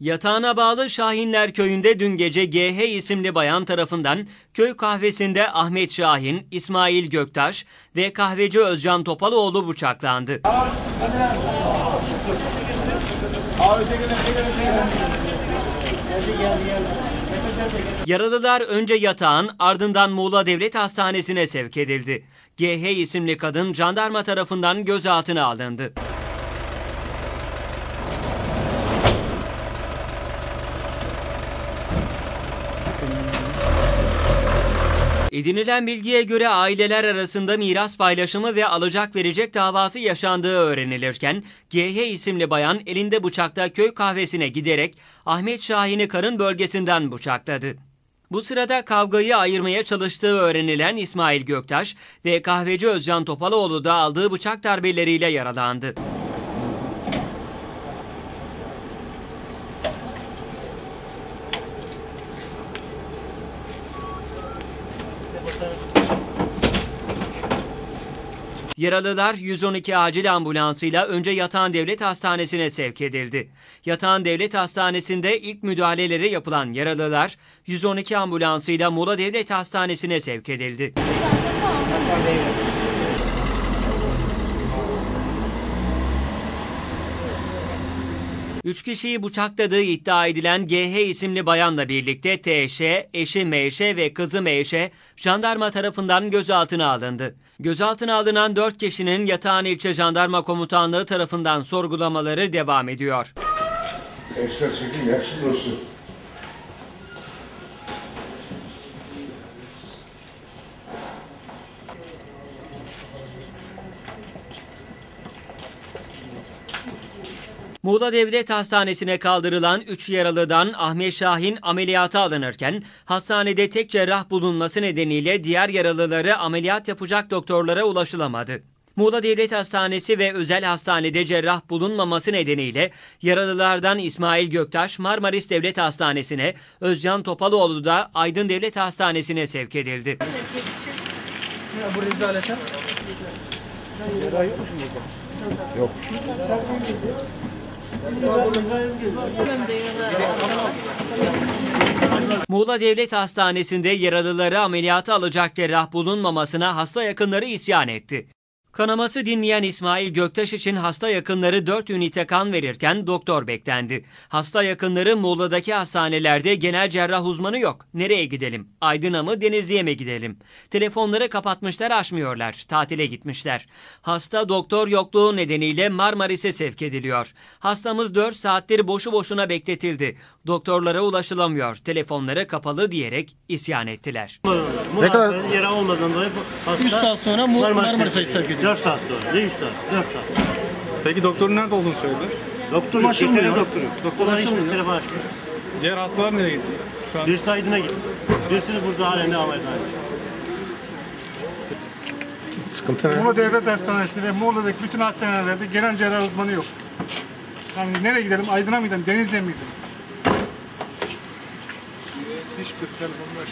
Yatağına bağlı Şahinler köyünde dün gece GH isimli bayan tarafından köy kahvesinde Ahmet Şahin, İsmail Göktaş ve kahveci Özcan Topalıoğlu bıçaklandı. Yaralılar önce yatağın ardından Muğla Devlet Hastanesi'ne sevk edildi. GH isimli kadın jandarma tarafından gözaltına alındı. Edinilen bilgiye göre aileler arasında miras paylaşımı ve alacak verecek davası yaşandığı öğrenilirken GH isimli bayan elinde bıçakla köy kahvesine giderek Ahmet Şahin'i karın bölgesinden bıçakladı. Bu sırada kavgayı ayırmaya çalıştığı öğrenilen İsmail Göktaş ve kahveci Özcan Topalıoğlu da aldığı bıçak darbeleriyle yaralandı. Yaralılar 112 acil ambulansıyla önce Yatağan Devlet Hastanesi'ne sevk edildi. Yatağan Devlet Hastanesi'nde ilk müdahaleleri yapılan yaralılar 112 ambulansıyla Muğla Devlet Hastanesi'ne sevk edildi. Üç kişiyi bıçakladığı iddia edilen GH isimli bayanla birlikte TŞ, eşi MŞ ve kızı MŞ jandarma tarafından gözaltına alındı. Gözaltına alınan dört kişinin Yatağan İlçe Jandarma Komutanlığı tarafından sorgulamaları devam ediyor. Gençler çekin yaşlı olsun. Muğla Devlet Hastanesi'ne kaldırılan 3 yaralıdan Ahmet Şahin ameliyata alınırken hastanede tek cerrah bulunması nedeniyle diğer yaralıları ameliyat yapacak doktorlara ulaşılamadı. Muğla Devlet Hastanesi ve özel hastanede cerrah bulunmaması nedeniyle yaralılardan İsmail Göktaş Marmaris Devlet Hastanesi'ne, Özcan Topalıoğlu da Aydın Devlet Hastanesi'ne sevk edildi. Bu rezalete. Yok. Muğla Devlet Hastanesi'nde yaralıları ameliyata alacak cerrah bulunmamasına hasta yakınları isyan etti. Kanaması dinleyen İsmail Göktaş için hasta yakınları 4 ünite kan verirken doktor beklendi. Hasta yakınları Muğla'daki hastanelerde genel cerrah uzmanı yok. Nereye gidelim? Aydın'a mı Denizli'ye mi gidelim? Telefonları kapatmışlar açmıyorlar. Tatile gitmişler. Hasta doktor yokluğu nedeniyle Marmaris'e sevk ediliyor. Hastamız 4 saattir boşu boşuna bekletildi. Doktorlara ulaşılamıyor. Telefonları kapalı diyerek isyan ettiler. Ne kadar- yara olmadığından dolayı hasta 3 saat sonra Marmaris'e Marmaris'e sevk edildi. 4 saat sonra. Ne 3 saat? 4 saat. Peki doktorun nerede olduğunu söylediler. Doktor yok. Ulaşılmıyor. Getiren doktor yok. Doktorlar hiçbir Ulaşılmıyor. telefon açmıyor. Diğer hastalar nereye gitti? Şu an Birisi Aydın'a gitti. Birisi de burada halen devam. Sıkıntı ne? Muğla Devlet Hastanesi ve Muğla'daki bütün hastanelerde genel cerrah uzmanı yok. Yani nereye gidelim? Aydın'a mı gidelim? Denizli'ye mi gidelim? Hiçbir telefonla